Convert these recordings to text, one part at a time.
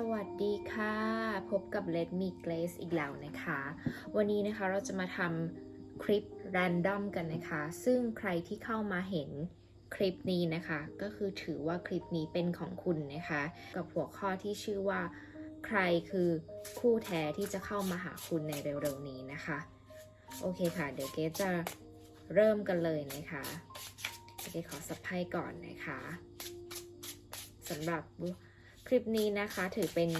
สวัสดีค่ะ พบกับ Let Me Glaze อีกแล้วนะคะ วันนี้นะคะเราจะมาทำคลิป random กันนะคะ ซึ่งใครที่เข้ามาเห็นคลิปนี้นะคะ ก็คือถือว่าคลิปนี้เป็นของคุณนะคะ กับหัวข้อที่ชื่อว่า ใครคือคู่แท้ที่จะเข้ามาหาคุณในเร็วๆนี้นะคะ โอเคค่ะ เดี๋ยวเกจะเริ่มกันเลยนะคะเกขอสับไพ่ก่อนนะคะสำหรับ คลิปนี้นะคะถือเป็น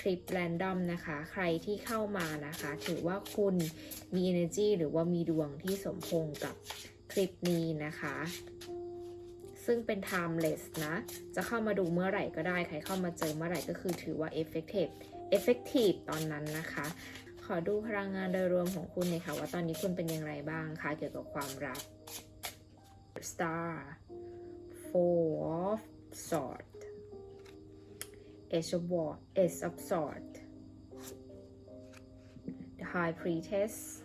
คลิปแรนดอมนะคะ ใครที่เข้ามานะคะ ถือว่าคุณมี energy หรือว่ามีดวงที่สมพงกับคลิปนี้นะคะ ซึ่งเป็น timeless นะ จะเข้ามาดูเมื่อไหร่ก็ได้ ใครเข้ามาเจอเมื่อไหร่ก็คือถือว่า effective effective ตอนนั้นนะคะ ขอดูพลังงานโดยรวมของคุณหน่อยค่ะ ว่าตอนนี้คุณเป็นอย่างไรบ้างคะเกี่ยวกับความรัก star four of swords Ace of War, Ace of Sword, the High Priestess,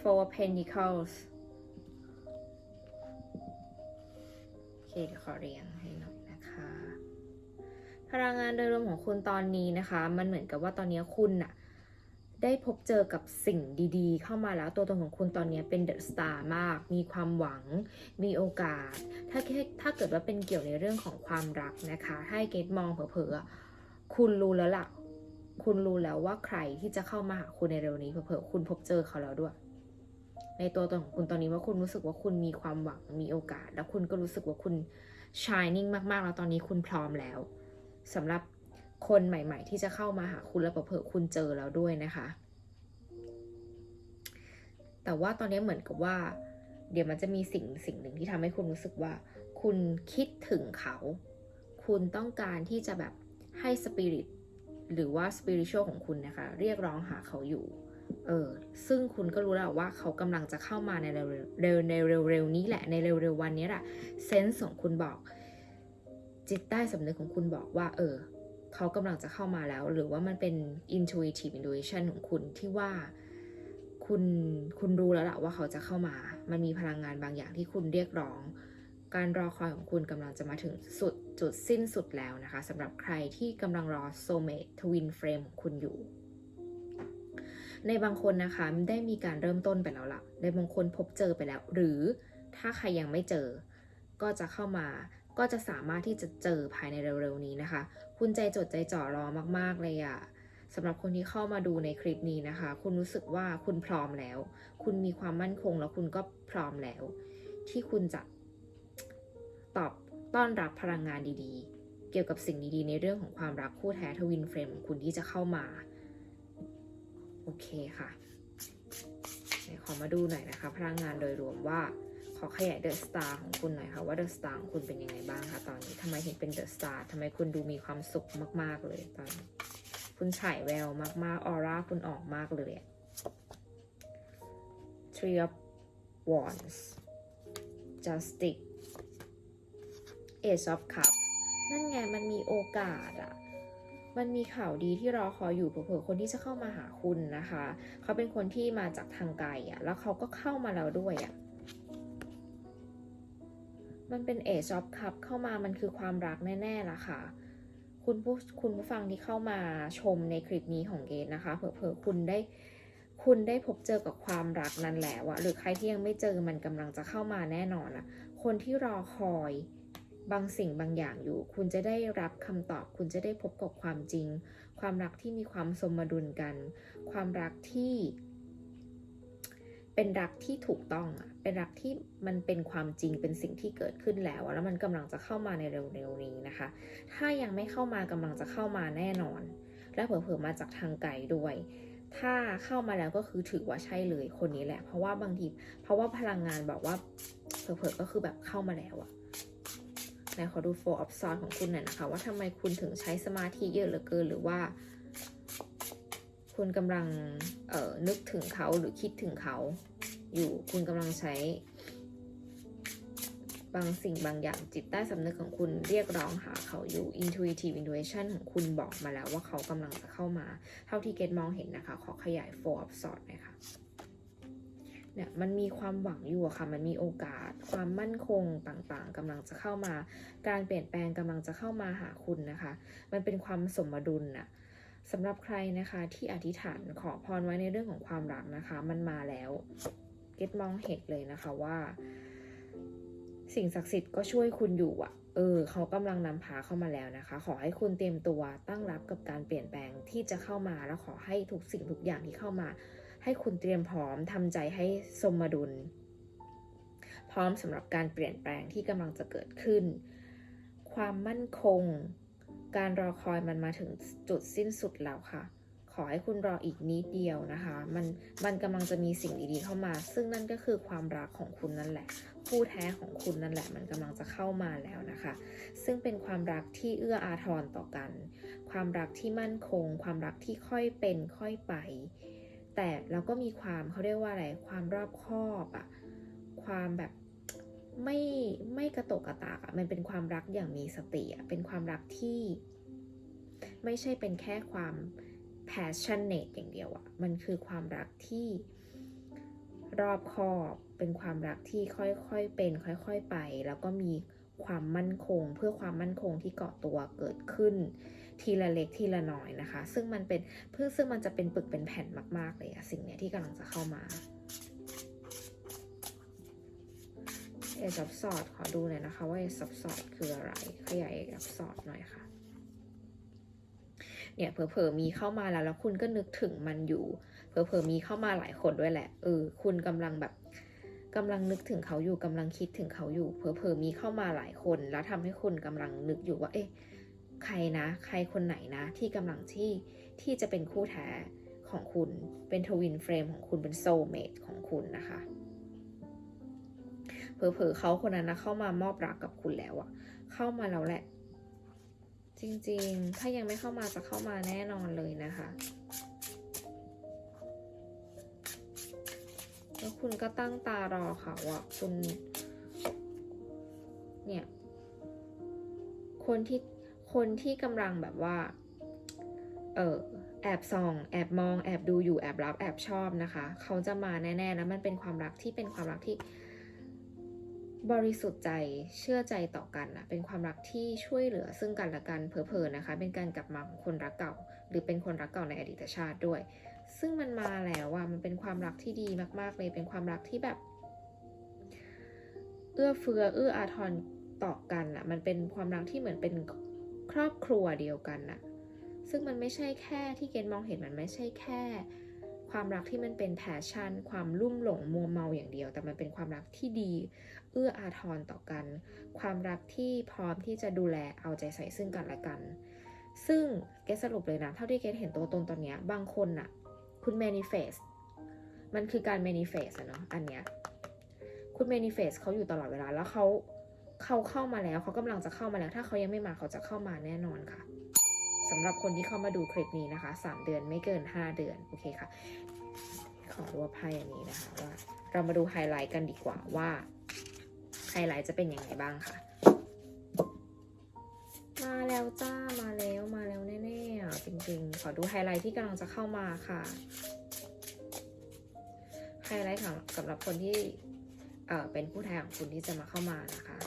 Four of Pentacles โอเคเดี๋ยวขอเรียงให้หน่อยนะคะ พลังงานโดยรวมของคุณตอนนี้นะคะ มันเหมือนกับว่าตอนนี้คุณน่ะ ได้พบเจอกับสิ่งดีๆ เข้ามาแล้วตัวตนของคุณตอนนี้เป็นเดอะสตาร์มาก มีความหวัง มีโอกาส ถ้าแค่ถ้าเกิดว่าเป็นเกี่ยวในเรื่องของความรักนะคะ ให้เกตมองเผลอๆคุณรู้แล้วล่ะ คุณรู้แล้วว่าใครที่จะเข้ามาหาคุณในเร็วนี้เผลอๆคุณพบเจอเขาแล้วด้วย ในตัวตนของคุณตอนนี้ว่าคุณรู้สึกว่าคุณมีความหวังมีโอกาส แล้วคุณก็รู้สึกว่าคุณ shining มากๆ แล้วตอนนี้คุณพร้อมแล้วสำหรับ คนใหม่ ๆ ที่จะเข้ามาหาคุณแล้วเผลอคุณเจอแล้วด้วยนะคะ แต่ว่าตอนนี้เหมือนกับว่า เดี๋ยวมันจะมีสิ่งสิ่งหนึ่งที่ทำให้คุณรู้สึกว่า คุณคิดถึงเขา คุณต้องการที่จะแบบให้สปิริตหรือว่าสปิริชวลของคุณนะคะ เรียกร้องหาเขาอยู่เออซึ่งคุณก็รู้แล้วว่าเขากำลังจะเข้ามาในเร็วเร็วในเร็วๆนี้แหละในเร็วๆวันนี้แหละเซนส์ของคุณบอก จิตใต้สำนึกของคุณบอกว่า เออ เขากำลังจะเข้ามาแล้ว หรือว่ามันเป็น intuitive intuition ของคุณที่ว่าคุณคุณรู้แล้วล่ะว่าเขาจะเข้ามา มันมีพลังงานบางอย่างที่คุณเรียกร้อง การรอคอยของคุณกำลังจะมาถึงสุดจุดสิ้นสุดแล้วนะคะสำหรับใครที่กำลังรอ soulmate twin flame ของคุณอยู่ ในบางคนนะคะได้มีการเริ่มต้นไปแล้วล่ะ ในบางคนพบเจอไปแล้ว หรือถ้าใครยังไม่เจอ ก็จะเข้ามาก็จะสามารถที่จะเจอภายในเร็วๆนี้นะคะ คุณใจจดใจจ่อรอมาก ๆ เลยอะสำหรับคนที่เข้ามาดูในคลิปนี้นะคะ คุณรู้สึกว่าคุณพร้อมแล้ว คุณมีความมั่นคงแล้วคุณก็พร้อมแล้ว ที่คุณจะตอบต้อนรับพลังงานดีๆ เกี่ยวกับสิ่งดีๆ ในเรื่องของความรักคู่แท้ทวินเฟรมของคุณที่จะเข้ามา โอเคค่ะขอมาดูหน่อยนะคะ พลังงานโดยรวมว่า ขอขยายเดอะสตาร์ของคุณหน่อยค่ะว่าเดอะสตาร์ของคุณเป็นยังไงบ้างคะตอนนี้ทำไมถึงเป็นเดอะสตาร์ทำไมคุณดูมีความสุขมาก ๆ เลยตอนคุณฉายแววมาก ๆ ออร่าคุณออกมากเลยอะ Three of Wands Justice Ace of Cups นั่นไงมันมีโอกาสอะมันมีข่าวดีที่รอคอยอยู่เผื่อคนที่จะเข้ามาหาคุณนะคะ เขาเป็นคนที่มาจากทางไกลอะแล้วเขาก็เข้ามาแล้วด้วยอะ มันเป็นเอชอ f คัพเข้ามามันคือความรักแน่ๆล่ะค่ะ คุณผู้คุณผู้ฟังที่เข้ามาชมในคลิปนี้ของเกดนะคะเผื่อๆคุณได้คุณได้พบเจอกับความรักนั้นแล้วอะหรือใครที่ยังไม่เจอมันกำลังจะเข้ามาแน่นอนอะคนที่รอคอยบางสิ่งบางอย่างอยู่ คุณจะได้รับคำตอบ คุณจะได้พบกับความจริง ความรักที่มีความสมดุลกัน ความรักที่ เป็นรักที่ถูกต้องอะเป็นรักที่มันเป็นความจริงเป็นสิ่งที่เกิดขึ้นแล้ว แล้วมันกำลังจะเข้ามาในเร็วๆนี้นะคะ ถ้ายังไม่เข้ามากำลังจะเข้ามาแน่นอน และเผลอๆมาจากทางไกลด้วย ถ้าเข้ามาแล้วก็คือถือว่าใช่เลยคนนี้แหละ เพราะว่าบางทีเพราะว่าพลังงานบอกว่าเผลอๆก็คือแบบเข้ามาแล้วอะไหนขอดู four of swords ของคุณหน่อยนะคะ ว่าทำไมคุณถึงใช้สมาธิเยอะเหลือเกินหรือว่า คุณกำลังเอ่อนึกถึงเขาหรือคิดถึงเขา อยู่คุณกำลังใช้ บางสิ่งบางอย่างจิตใต้สำนึกของคุณเรียกร้องหาเขาอยู่ intuitive intuition ของคุณบอกมาแล้วว่าเขากำลังจะเข้ามา เท่าที่เกตมองเห็นนะคะ ขอขยาย four of swords หน่อยค่ะเนี่ยมันมีความหวังอยู่อะค่ะ มันมีโอกาส ความมั่นคงต่างๆกำลังจะเข้ามา การเปลี่ยนแปลงกำลังจะเข้ามาหาคุณนะคะ มันเป็นความสมดุลน่ะ สำหรับใครนะคะที่อธิษฐานขอพรไว้ในเรื่องของความรักนะคะ มันมาแล้วเก็ตมองเห็นเลยนะคะว่า สิ่งศักดิ์สิทธิ์ก็ช่วยคุณอยู่อะเออเขากำลังนำพาเข้ามาแล้วนะคะ ขอให้คุณเตรียมตัวตั้งรับกับการเปลี่ยนแปลงที่จะเข้ามาแล้วขอให้ทุกสิ่งทุกอย่างที่เข้ามา ให้คุณเตรียมพร้อมทำใจให้สมดุล พร้อมสำหรับการเปลี่ยนแปลงที่กำลังจะเกิดขึ้น ความมั่นคง การรอคอยมันมาถึงจุดสิ้นสุดแล้วค่ะ ขอให้คุณรออีกนิดเดียวนะคะ มันมันกำลังจะมีสิ่งดีๆเข้ามา ซึ่งนั่นก็คือความรักของคุณนั่นแหละ คู่แท้ของคุณนั่นแหละ มันกำลังจะเข้ามาแล้วนะคะ ซึ่งเป็นความรักที่เอื้ออาทรต่อกัน ความรักที่มั่นคง ความรักที่ค่อยเป็นค่อยไป แต่เราก็มีความเขาเรียกว่าอะไร ความรอบคอบอะความแบบ ไม่ไม่กระตกกระตากอะมันเป็นความรักอย่างมีสติอะเป็นความรักที่ ไม่ใช่เป็นแค่ความ passionate อย่างเดียวอะมันคือความรักที่รอบคอบเป็นความรักที่ค่อยๆเป็น ค่อยๆไป แล้วก็มีความมั่นคง เพื่อความมั่นคงที่เกาะตัวเกิดขึ้น ทีละเล็กทีละน้อยนะคะ ซึ่งมันเป็นเพื่อซึ่งมันจะเป็นปึกเป็นแผ่นมากๆเลยอะสิ่งเนี้ยที่กำลังจะเข้ามา เอซับสอดขอดูหน่อยนะคะ ว่าเอซับสอดคืออะไร ขยายเอซับสอดหน่อยค่ะ เนี่ยเผลอๆมีเข้ามาแล้วแล้วคุณก็นึกถึงมันอยู่ เผลอๆมีเข้ามาหลายคนด้วยแหละ เออ คุณกำลังแบบกำลังนึกถึงเขาอยู่กำลังคิดถึงเขาอยู่เผลอๆมีเข้ามาหลายคน แล้วทำให้คุณกำลังนึกอยู่ว่า เอ๊ะใครนะ ใครคนไหนนะ ที่กำลังที่ที่จะเป็นคู่แท้ของคุณเป็นทวินเฟรมของคุณเป็นโซเมตของคุณนะคะ เผลอๆเขาคนนั้นนะเข้ามามอบรักกับคุณแล้วอะเข้ามาแล้วแหละ จริงๆ ถ้ายังไม่เข้ามาจะเข้ามาแน่นอนเลยนะคะแล้วคุณก็ตั้งตารอเขาอะคุณเนี่ย คนที่คนที่กำลังแบบว่า เออแอบส่อง แอบมอง แอบดูอยู่ แอบรับ แอบชอบนะคะ เขาจะมาแน่ๆ แล้วมันเป็นความรักที่เป็นความรักที่ บริสุทธิ์ใจเชื่อใจต่อกันอะเป็นความรักที่ช่วยเหลือซึ่งกันและกันเผลอๆนะคะ เป็นการกลับมาของคนรักเก่า หรือเป็นคนรักเก่าในอดีตชาติด้วย ซึ่งมันมาแล้วอะมันเป็นความรักที่ดีมากๆเลยเป็นความรักที่แบบ เอื้อเฟื้อเอื้ออาทรต่อกันอะมันเป็นความรักที่เหมือนเป็นครอบครัวเดียวกันอะซึ่งมันไม่ใช่แค่ที่เกณฑ์มองเห็นมันไม่ใช่แค่ ความรักที่มันเป็นแพชชั่น ความลุ่มหลงมัวเมาอย่างเดียว แต่มันเป็นความรักที่ดี เอื้ออาทรต่อกัน ความรักที่พร้อมที่จะดูแลเอาใจใส่ซึ่งกันและกัน ซึ่งเกสรุปเลยนะเท่าที่เกสเห็นตัวตนตอนนี้บางคนน่ะคุณ manifest มันคือการ manifest อะเนาะอันเนี้ยคุณ manifest เขาอยู่ตลอดเวลาแล้วเขาเขาเข้ามาแล้วเขากำลังจะเข้ามาแล้ว ถ้าเขายังไม่มาเขาจะเข้ามาแน่นอนค่ะ สำหรับคนที่เข้ามาดูคลิปนี้นะคะ 3 เดือนไม่เกิน 5 เดือน โอเคค่ะ ขอรวบไพ่อันนี้นะคะว่าเรามาดูไฮไลท์กันดีกว่าว่าไฮไลท์จะเป็นยังไงบ้างค่ะ มาแล้วจ้ามาแล้วมาแล้วแน่ๆอะจริงๆ ขอดูไฮไลท์ที่กำลังจะเข้ามาค่ะไฮไลท์สำหรับคนที่เอ่อเป็นผู้แทนของคุณที่จะมาเข้ามานะคะ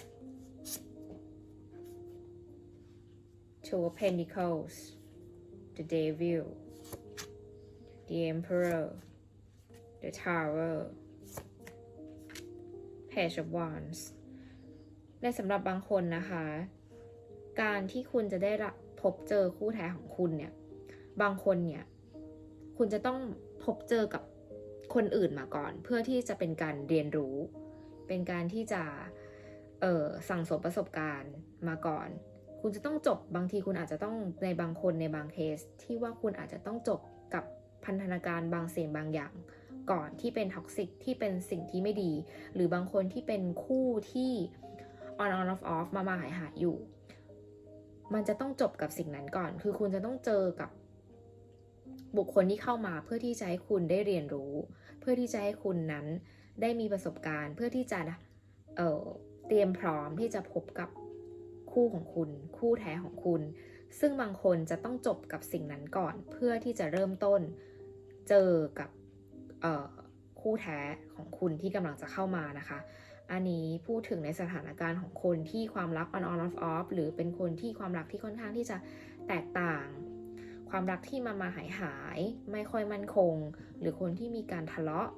Two of Pentacles the Devil the Emperor the Tower Page of Wands และสำหรับบางคนนะคะ การที่คุณจะได้พบเจอคู่แท้ของคุณเนี่ย บางคนเนี่ย คุณจะต้องพบเจอกับคนอื่นมาก่อน เพื่อที่จะเป็นการเรียนรู้ เป็นการที่จะ เออสั่งสมประสบการณ์มาก่อน คุณจะต้องจบบางทีคุณอาจจะต้องในบางคนในบางเคส ที่ว่าคุณอาจจะต้องจบกับพันธนาการบางสิ่งบางอย่าง ก่อนที่เป็นท็อกซิกที่เป็นสิ่งที่ไม่ดี หรือบางคนที่เป็นคู่ที่ on on off off มามาหายหายอยู่ มันจะต้องจบกับสิ่งนั้นก่อน คือคุณจะต้องเจอกับบุคคลที่เข้ามาเพื่อที่จะให้คุณได้เรียนรู้ เพื่อที่จะให้คุณนั้นได้มีประสบการณ์ เพื่อที่จะเเตรียมพร้อมที่จะพบกับ คู่ของคุณ คู่แท้ของคุณ ซึ่งบางคนจะต้องจบกับสิ่งนั้นก่อน เพื่อที่จะเริ่มต้นเจอกับคู่แท้ของคุณที่กำลังจะเข้ามานะคะ อันนี้พูดถึงในสถานการณ์ของคนที่ความรัก on on off off หรือเป็นคนที่ความรักที่ค่อนข้างที่จะแตกต่าง ความรักที่มามาหายหาย ไม่ค่อยมั่นคง หรือคนที่มีการทะเลาะ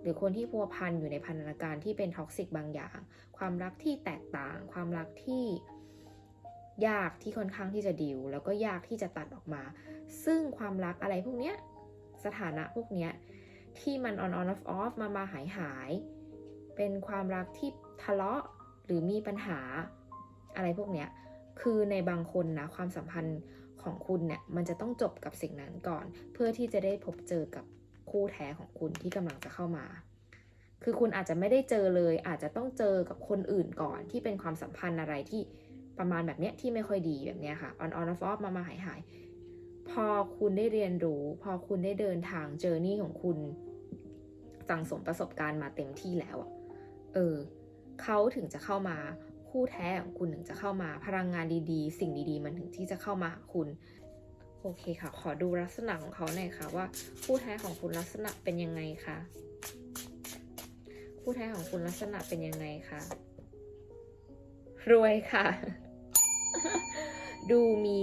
หรือคนที่พัวพันอยู่ในพันธนาการที่เป็นท็อกซิกบางอย่าง ความรักที่แตกต่าง ความรักที่ ยากที่ค่อนข้างที่จะดิวแล้วก็ยากที่จะตัดออกมา ซึ่งความรักอะไรพวกเนี้ยสถานะพวกเนี้ยที่มัน on on off off มามาหายหาย เป็นความรักที่ทะเลาะหรือมีปัญหาอะไรพวกเนี้ยคือในบางคนนะความสัมพันธ์ของคุณเนี่ยมันจะต้องจบกับสิ่งนั้นก่อน เพื่อที่จะได้พบเจอกับคู่แท้ของคุณที่กำลังจะเข้ามา คือคุณอาจจะไม่ได้เจอเลย อาจจะต้องเจอกับคนอื่นก่อนที่เป็นความสัมพันธ์อะไรที่ ประมาณแบบเนี้ยที่ไม่ค่อยดีแบบเนี้ยค่ะ on on off off มามาหายหายพอคุณได้เรียนรู้ พอคุณได้เดินทางเจอร์นี่ของคุณสั่งสมประสบการณ์มาเต็มที่แล้วอะเออเขาถึงจะเข้ามาคู่แท้ของคุณถึงจะเข้ามาพลังงานดีๆ สิ่งดีๆ มันถึงที่จะเข้ามาหาคุณโอเคค่ะ ขอดูลักษณะของเขาหน่อยค่ะว่าคู่แท้ของคุณลักษณะเป็นยังไงคะคู่แท้ของคุณลักษณะเป็นยังไงคะรวยค่ะ ดูมี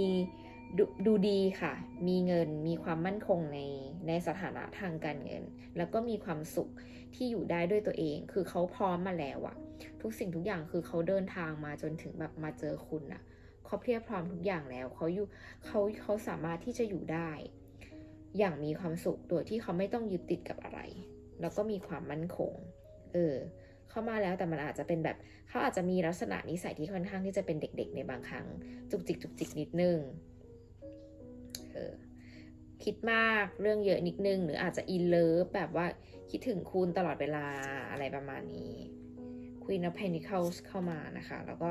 ดดูดีค่ะ มีเงิน มีความมั่นคงในในสถานะทางการเงิน แล้วก็มีความสุขที่อยู่ได้ด้วยตัวเอง คือเขาพร้อมมาแล้วอะทุกสิ่งทุกอย่างคือเขาเดินทางมาจนถึงแบบมาเจอคุณอะเขาเพียบพร้อมทุกอย่างแล้ว เขาอยู่เขาเขาสามารถที่จะอยู่ได้ อย่างมีความสุขโดยที่เขาไม่ต้องยึดติดกับอะไร แล้วก็มีความมั่นคง เออ เข้ามาแล้วแต่มันอาจจะเป็นแบบเขาอาจจะมีลักษณะนิสัยที่ค่อนข้างที่จะเป็นเด็ก ๆ ในบางครั้ง จุกจิกจุกจิกนิดนึงเออคิดมากเรื่องเยอะนิดนึง หรืออาจจะอินเลิฟแบบว่าคิดถึงคุณตลอดเวลาอะไรประมาณนี้ Queen of Pentacles เข้ามานะคะ แล้วก็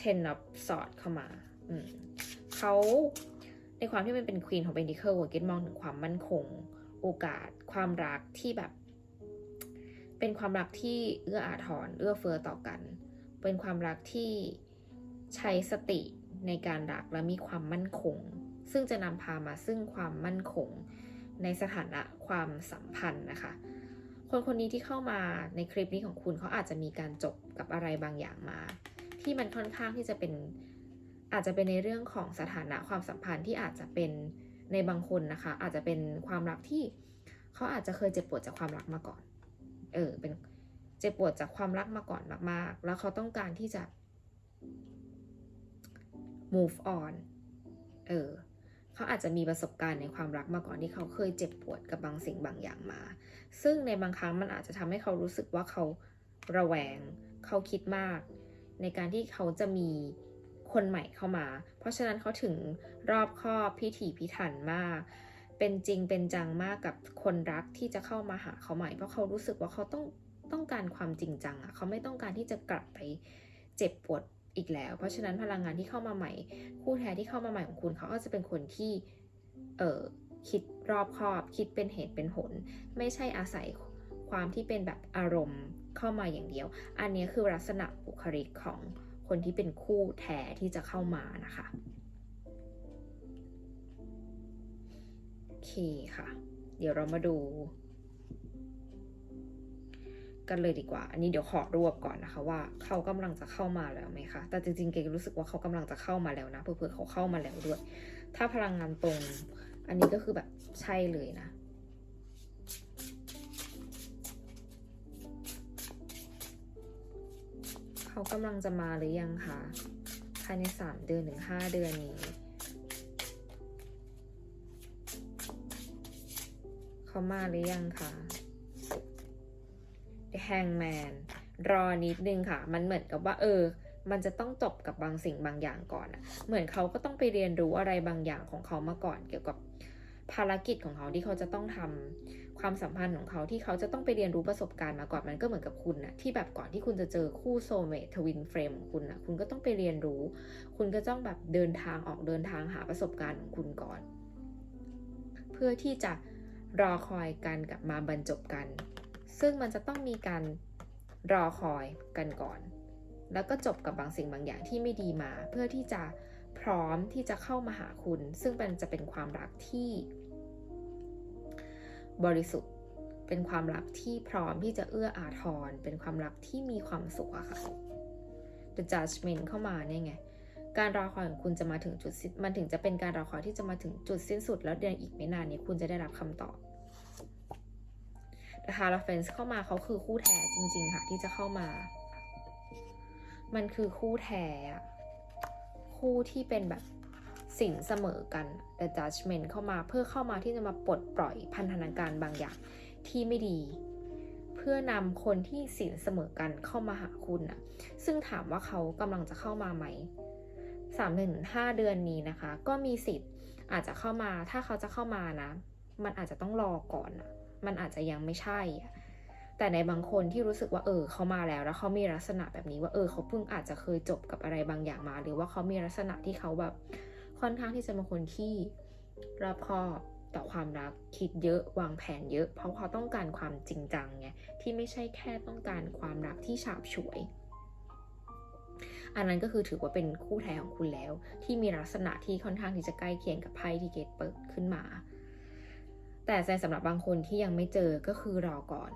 Ten of Swords เข้ามาอืมเขาในความที่มันเป็น Queen ของ Pentacle เกตมองถึงความมั่นคง โอกาสความรักที่แบบ เป็นความรักที่เอื้ออาทรเอื้อเฟื้อต่อกัน เป็นความรักที่ใช้สติในการรักและมีความมั่นคง ซึ่งจะนำพามาซึ่งความมั่นคงในสถานะความสัมพันธ์นะคะ คนคนนี้ที่เข้ามาในคลิปนี้ของคุณเขาอาจจะมีการจบกับอะไรบางอย่างมา ที่มันค่อนข้างที่จะเป็นอาจจะเป็นในเรื่องของสถานะความสัมพันธ์ที่อาจจะเป็นในบางคนนะคะ อาจจะเป็นความรักที่เขาอาจจะเคยเจ็บปวดจากความรักมาก่อน เออเป็นเจ็บปวดจากความรักมาก่อนมาก ๆ แล้วเขาต้องการที่จะ move on เออเขาอาจจะมีประสบการณ์ในความรักมาก่อนที่เขาเคยเจ็บปวดกับบางสิ่งบางอย่างมา ซึ่งในบางครั้งมันอาจจะทำให้เขารู้สึกว่าเขาระแวง เขาคิดมาก ในการที่เขาจะมีคนใหม่เข้ามา เพราะฉะนั้นเขาถึงรอบคอบพิถีพิถันมาก เป็นจริงเป็นจังมากกับคนรักที่จะเข้ามาหาเขาใหม่ เพราะเขารู้สึกว่าเขาต้องต้องการความจริงจังอะเขาไม่ต้องการที่จะกลับไปเจ็บปวดอีกแล้ว เพราะฉะนั้นพลังงานที่เข้ามาใหม่ คู่แท้ที่เข้ามาใหม่ของคุณเขาก็จะเป็นคนที่เออคิดรอบคอบ คิดเป็นเหตุเป็นผล ไม่ใช่อาศัยความที่เป็นแบบอารมณ์เข้ามาอย่างเดียว อันนี้คือลักษณะบุคลิกของคนที่เป็นคู่แท้ที่จะเข้ามานะคะ คค่ะ เดี๋ยวเรามาดู กันเลยดีกว่า อันนี้เดี๋ยวขอรวบก่อนนะคะ ว่าเขากำลังจะเข้ามาแล้วไหมคะ แต่จริงๆเกรู้สึกว่าเขากำลังจะเข้ามาแล้วนะเผื่อเขาเข้ามาแล้วด้วย ถ้าพลังงานตรง อันนี้ก็คือแบบใช่เลยนะเขากำลังจะมาหรือยังคะภายในสามเดือนถึงห้าเดือนนี้ เขามาหรือยังคะ The Hangman รอนิดนึงค่ะ มันเหมือนกับว่า เออ มันจะต้องจบกับบางสิ่งบางอย่างก่อนอะเหมือนเขาก็ต้องไปเรียนรู้อะไรบางอย่างของเขามาก่อน เกี่ยวกับภารกิจของเขาที่เขาจะต้องทำความสัมพันธ์ของเขาที่เขาจะต้องไปเรียนรู้ประสบการณ์มาก่อนมันก็เหมือนกับคุณนะที่แบบก่อนที่คุณจะเจอคู่โซเมททวินเฟรมของคุณนะคุณก็ต้องไปเรียนรู้ คุณก็ต้องแบบเดินทางออกเดินทางหาประสบการณ์ของคุณก่อน เพื่อที่จะ รอคอยกันกับมาบรรจบกัน ซึ่งมันจะต้องมีการรอคอยกันก่อน แล้วก็จบกับบางสิ่งบางอย่างที่ไม่ดีมา เพื่อที่จะพร้อมที่จะเข้ามาหาคุณ ซึ่งมันจะเป็นความรักที่ บริสุทธิ์ เป็นความรักที่พร้อมที่จะเอื้ออาทร เป็นความรักที่มีความสุขอะค่ะ The Judgment เข้ามาเนี่ยไง การรอคอยของคุณจะมาถึงจุดมันถึงจะเป็นการรอคอยที่จะมาถึงจุดสิ้นสุด แล้วเดือนอีกไม่นานนี้คุณจะได้รับคำตอบ The h a r o p h a n t เข้ามาเขาคือคู่แท้จริง ๆ ค่ะ ที่จะเข้ามา มันคือคู่แท้คู่ที่เป็นแบบสินเสมอกัน The Judgment เข้ามาเพื่อเข้ามาที่จะมาปลดปล่อยพันธนาการบางอย่างที่ไม่ดี เพื่อนำคนที่สินเสมอกันเข้ามาหาคุณอะซึ่งถามว่าเขากำลังจะเข้ามาไหมสามถึงห้าเดือนนี้นะคะ ก็มีสิทธิ์อาจจะเข้ามาถ้าเขาจะเข้ามานะ มันอาจจะต้องรอก่อนอะ มันอาจจะยังไม่ใช่แต่ในบางคนที่รู้สึกว่าเออเขามาแล้วแล้วเขามีลักษณะแบบนี้ว่าเออเขาเพิ่งอาจจะเคยจบกับอะไรบางอย่างมา หรือว่าเขามีลักษณะที่เขาแบบค่อนข้างที่จะเป็นคนที่รอบคอบต่อความรักคิดเยอะวางแผนเยอะ เพราะเขาต้องการความจริงจังไงที่ไม่ใช่แค่ต้องการความรักที่ฉาบฉวย อันนั้นก็คือถือว่าเป็นคู่แท้ของคุณแล้ว ที่มีลักษณะที่ค่อนข้างที่จะใกล้เคียงกับไพ่ที่เกตเปิดขึ้นมา แต่ในสำหรับบางคนที่ยังไม่เจอก็คือรอก่อน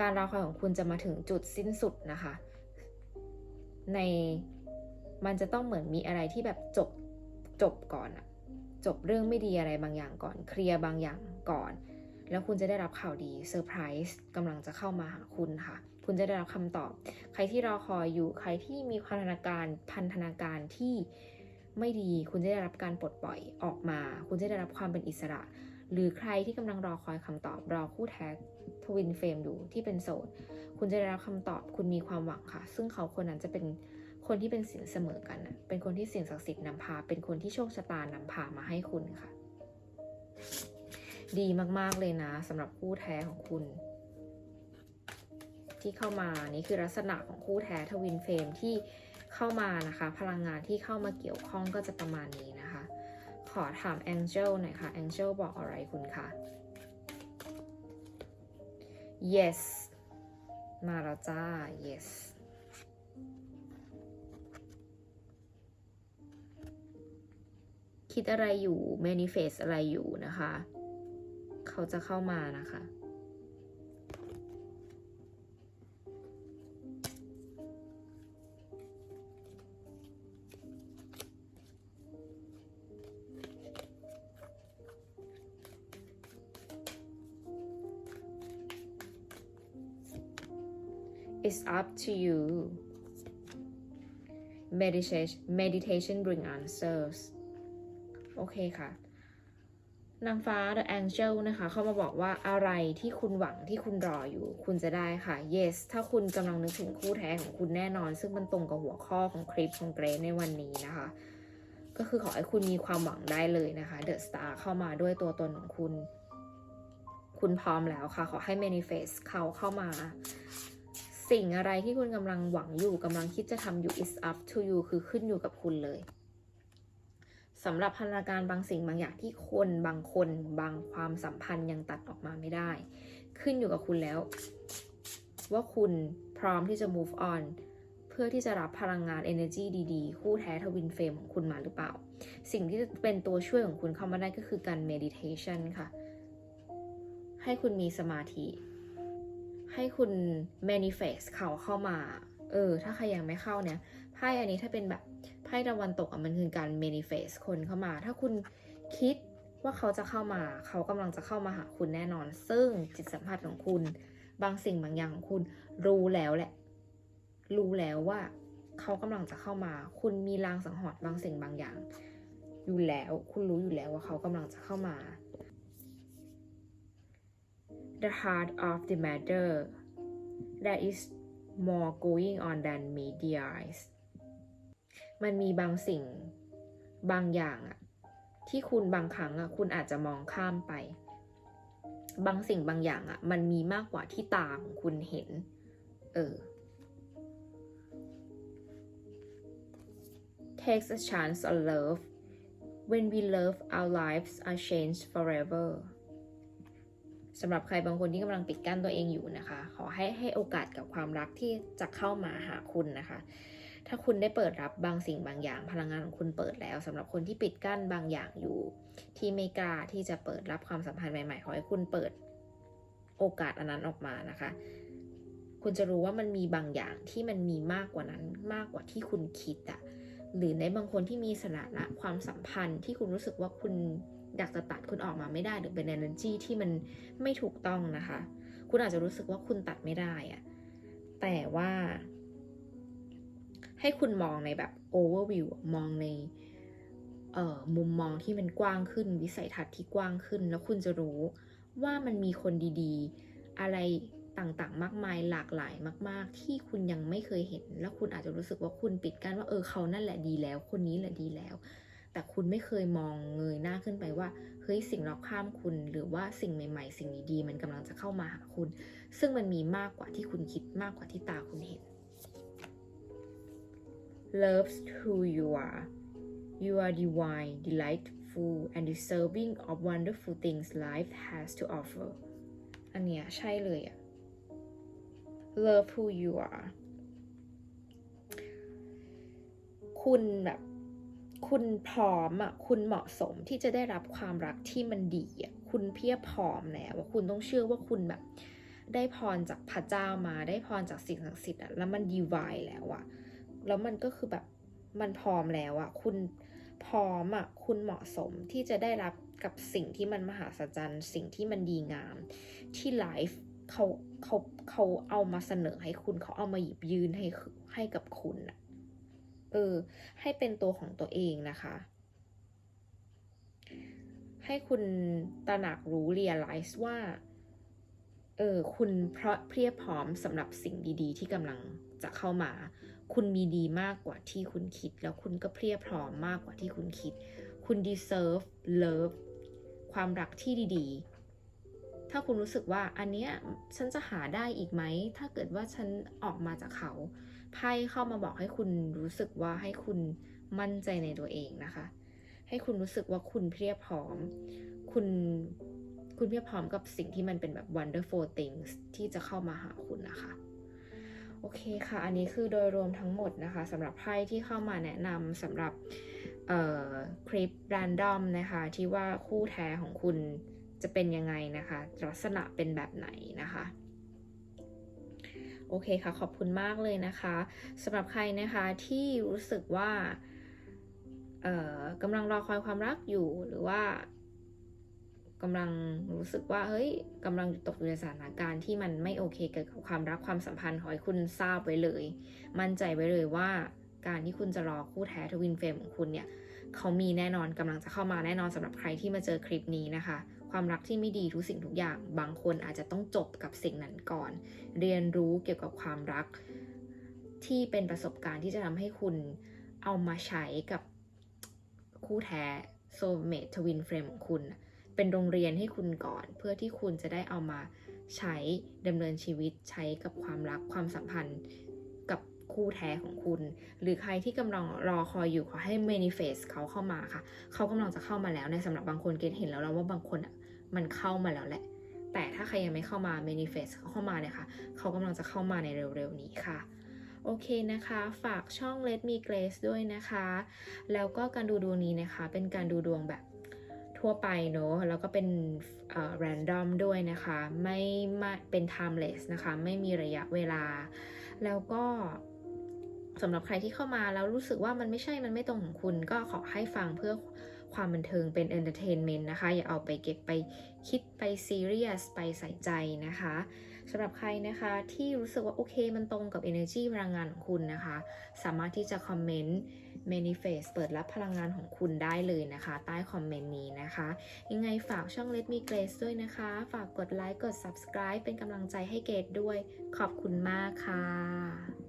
การรอคอยของคุณจะมาถึงจุดสิ้นสุดนะคะ ในมันจะต้องเหมือนมีอะไรที่แบบจบจบก่อนอะจบเรื่องไม่ดีอะไรบางอย่างก่อน เคลียร์บางอย่างก่อน แล้วคุณจะได้รับข่าวดีเซอร์ไพรส์กำลังจะเข้ามาหาคุณค่ะ คุณจะได้รับคำตอบ ใครที่รอคอยอยู่ใครที่มีพันธนาการพันธนาการที่ไม่ดี คุณจะได้รับการปลดปล่อยออกมา คุณจะได้รับความเป็นอิสระ หรือใครที่กำลังรอคอยคำตอบรอคู่แท้ทวินเฟรมอยู่ที่เป็นโสด คุณจะได้รับคำตอบคุณมีความหวังค่ะ ซึ่งเขาคนนั้นจะเป็นคนที่เป็นสินเสมอกันนะเป็นคนที่สิ่งศักดิ์สิทธิ์นำพา เป็นคนที่โชคชะตานำพามาให้คุณค่ะ ดีมากๆเลยนะสำหรับคู่แท้ของคุณ ที่เข้ามานี่คือลักษณะของคู่แท้ทวินเฟรมที่เข้ามานะคะ พลังงานที่เข้ามาเกี่ยวข้องก็จะประมาณนี้น ขอถามแองเจลหน่อยค่ะแองเจลบอกอะไรคุณคะ yes มาแล้วจ้า yes คิดอะไรอยู่ manifest อะไรอยู่นะคะ เขาจะเข้ามานะคะ It's up to you meditation meditation bring answers โอเคค่ะ นางฟ้า The Angel นะคะ เข้ามาบอกว่าอะไรที่คุณหวังที่คุณรออยู่ คุณจะได้ค่ะ yes ถ้าคุณกำลังนึกถึงคู่แท้ของคุณแน่นอน ซึ่งมันตรงกับหัวข้อของคลิปของเกรซในวันนี้นะคะ ก็คือขอให้คุณมีความหวังได้เลยนะคะ The Star เข้ามาด้วยตัวตนของคุณ คุณพร้อมแล้วค่ะ ขอให้ manifest เขาเข้ามา สิ่งอะไรที่คุณกำลังหวังอยู่กำลังคิดจะทำอยู่ is up to you คือขึ้นอยู่กับคุณเลยสำหรับพันธาการบางสิ่งบางอย่างที่คนบางคนบางความสัมพันธ์ยังตัดออกมาไม่ได้ ขึ้นอยู่กับคุณแล้ว ว่าคุณพร้อมที่จะ move on เพื่อที่จะรับพลังงาน energy ดีๆ คู่แท้ทวินเฟรมของคุณมาหรือเปล่า สิ่งที่จะเป็นตัวช่วยของคุณเข้ามาได้ก็คือการ meditation ค่ะ ให้คุณมีสมาธิ ให้คุณ manifest เขาเข้ามา เออ ถ้าใครยังไม่เข้าเนี่ย ไพ่อันนี้ถ้าเป็นแบบไพ่ตะวันตกอะมันคือการ manifest คนเข้ามา ถ้าคุณคิดว่าเขาจะเข้ามา เขากำลังจะเข้ามาหาคุณแน่นอน ซึ่งจิตสัมผัสของคุณ บางสิ่งบางอย่างของคุณรู้แล้วแหละ รู้แล้วว่า เขากำลังจะเข้ามา คุณมีลางสังหรณ์บางสิ่งบางอย่าง อยู่แล้ว คุณรู้อยู่แล้วว่าเขากำลังจะเข้ามา the heart of the matter that is more going on than media eyes มันมีบางสิ่งบางอย่างอะที่คุณบางครั้งอะคุณอาจจะมองข้ามไป บางสิ่งบางอย่างอะมันมีมากกว่าที่ตาของคุณเห็น เออ takes a chance on love when we love our lives are changed forever สำหรับใครบางคนที่กำลังปิดกั้นตัวเองอยู่นะคะ ขอให้ให้โอกาสกับความรักที่จะเข้ามาหาคุณนะคะ ถ้าคุณได้เปิดรับบางสิ่งบางอย่าง พลังงานของคุณเปิดแล้วสำหรับคนที่ปิดกั้นบางอย่างอยู่ ที่ไม่กล้าที่จะเปิดรับความสัมพันธ์ใหม่ๆขอให้คุณเปิดโอกาสอันนั้นออกมานะคะ คุณจะรู้ว่ามันมีบางอย่างที่มันมีมากกว่านั้นมากกว่าที่คุณคิดอะหรือในบางคนที่มีสถานะความสัมพันธ์ที่คุณรู้สึกว่าคุณ อยากจะตัดคุณออกมาไม่ได้หรือเป็น energy ที่มันไม่ถูกต้องนะคะ คุณอาจจะรู้สึกว่าคุณตัดไม่ได้อะแต่ว่า ให้คุณมองในแบบ overview มองในเอ่อมุมมองที่มันกว้างขึ้น วิสัยทัศน์ที่กว้างขึ้น แล้วคุณจะรู้ว่ามันมีคนดีๆ อะไรต่างๆ มากมายหลากหลายมาก ๆ ที่คุณยังไม่เคยเห็น แล้วคุณอาจจะรู้สึกว่าคุณปิดกั้นว่าเออเขานั่นแหละดีแล้ว คนนี้แหละดีแล้ว แต่คุณไม่เคยมองเงยหน้าขึ้นไปว่าเฮ้ยสิ่งรอบข้ามคุณ หรือว่าสิ่งใหม่ ๆ สิ่งดีๆมันกำลังจะเข้ามาหาคุณ ซึ่งมันมีมากกว่าที่คุณคิดมากกว่าที่ตาคุณเห็น loves who you are you are divine delightful and deserving of wonderful things life has to offer อันเนี้ยใช่เลยอะ love who you are คุณแบบ คุณพร้อมอะคุณเหมาะสมที่จะได้รับความรักที่มันดีอะคุณเพียบพร้อมแล้วว่าคุณต้องเชื่อว่าคุณแบบ ได้พรจากพระเจ้ามาได้พรจากสิ่งศักดิ์สิทธิ์อะแล้วมันดีวายแล้วอะแล้วมันก็คือแบบมันพร้อมแล้วอะคุณพร้อมอะคุณเหมาะสมที่จะได้รับกับสิ่งที่มันมหาศาลสิ่งที่มันดีงาม ที่ไลฟ์เขาเขาเขาเอามาเสนอให้คุณเขาเอามาหยิบยืนให้ให้กับคุณอะ เออ ให้เป็นตัวของตัวเองนะคะ ให้คุณตระหนักรู้ realize ว่า เออ คุณเพราะเพรียบพร้อมสำหรับสิ่งดีๆ ที่กำลังจะเข้ามา คุณมีดีมากกว่าที่คุณคิด แล้วคุณก็เพรียบพร้อมมากกว่าที่คุณคิด คุณ deserve love ความรักที่ดีๆ ถ้าคุณรู้สึกว่าอันเนี้ยฉันจะหาได้อีกไหม ถ้าเกิดว่าฉันออกมาจากเขา ไพ่เข้ามาบอกให้คุณรู้สึกว่าให้คุณมั่นใจในตัวเองนะคะ ให้คุณรู้สึกว่าคุณเพียบพร้อม คุณคุณเพียบพร้อมกับสิ่งที่มันเป็นแบบ wonderful things ที่จะเข้ามาหาคุณนะคะ โอเคค่ะ อันนี้คือโดยรวมทั้งหมดนะคะสำหรับไพ่ที่เข้ามาแนะนำสำหรับคลิป random นะคะที่ว่าคู่แท้ของคุณจะเป็นยังไงนะคะ ลักษณะเป็นแบบไหนนะคะ โอเคค่ะ ขอบคุณมากเลยนะคะสำหรับใครนะคะที่รู้สึกว่ากำลังรอคอยความรักอยู่หรือว่ากำลังรู้สึกว่าเฮ้ยกำลังตกอยู่ในสถานการณ์ที่มันไม่โอเคเกี่ยวกับความรักความสัมพันธ์ขอให้คุณทราบไว้เลย มั่นใจไว้เลยว่าการที่คุณจะรอคู่แท้ทวินเฟรมของคุณเนี่ยเขามีแน่นอนกำลังจะเข้ามาแน่นอนสำหรับใครที่มาเจอคลิปนี้นะคะ ความรักที่ไม่ดีทุกสิ่งทุกอย่าง บางคนอาจจะต้องจบกับสิ่งนั้นก่อน เรียนรู้เกี่ยวกับความรัก ที่เป็นประสบการณ์ที่จะทำให้คุณเอามาใช้กับคู่แท้ soulmate twin flame ของคุณ เป็นโรงเรียนให้คุณก่อน เพื่อที่คุณจะได้เอามาใช้ดำเนินชีวิตใช้กับความรักความสัมพันธ์กับคู่แท้ของคุณ หรือใครที่กำลังรอคอยอยู่ขอให้ manifest เขาเข้ามาค่ะ เขากำลังจะเข้ามาแล้วในสำหรับบางคนเกณเห็นแล้วแล้วว่าบางคนอะ มันเข้ามาแล้วแหละ แต่ถ้าใครยังไม่เข้ามา manifest เข้ามาเนี่ยค่ะเขากำลังจะเข้ามาในเร็วๆนี้ค่ะโอเคนะคะ ฝากช่อง Let Me Grace ด้วยนะคะ แล้วก็การดูดวงนี้นะคะ เป็นการดูดวงแบบทั่วไปเนอะแล้วก็เป็นเอ่อ random ด้วยนะคะ ไม่ไม่เป็น timeless นะคะ ไม่มีระยะเวลา แล้วก็สำหรับใครที่เข้ามาแล้วรู้สึกว่ามันไม่ใช่มันไม่ตรงของคุณ ก็ขอให้ฟังเพื่อ ความบันเทิงเป็น entertainment นต์นะคะ อย่าเอาไปเก็บไปคิดไป serious ไปใส่ใจนะคะสำหรับใครนะคะที่รู้สึกว่าโอเคมันตรงกับ energy พลังงานของคุณนะคะ สามารถที่จะคอมเมนต์ manifest เปิดรับพลังงานของคุณได้เลยนะคะ ใต้คอมเมนต์นี้นะคะ ยังไงฝากช่อง Let Me Grace ด้วยนะคะ ฝากกดไลค์กด subscribe เป็นกำลังใจให้เกดด้วย ขอบคุณมากค่ะ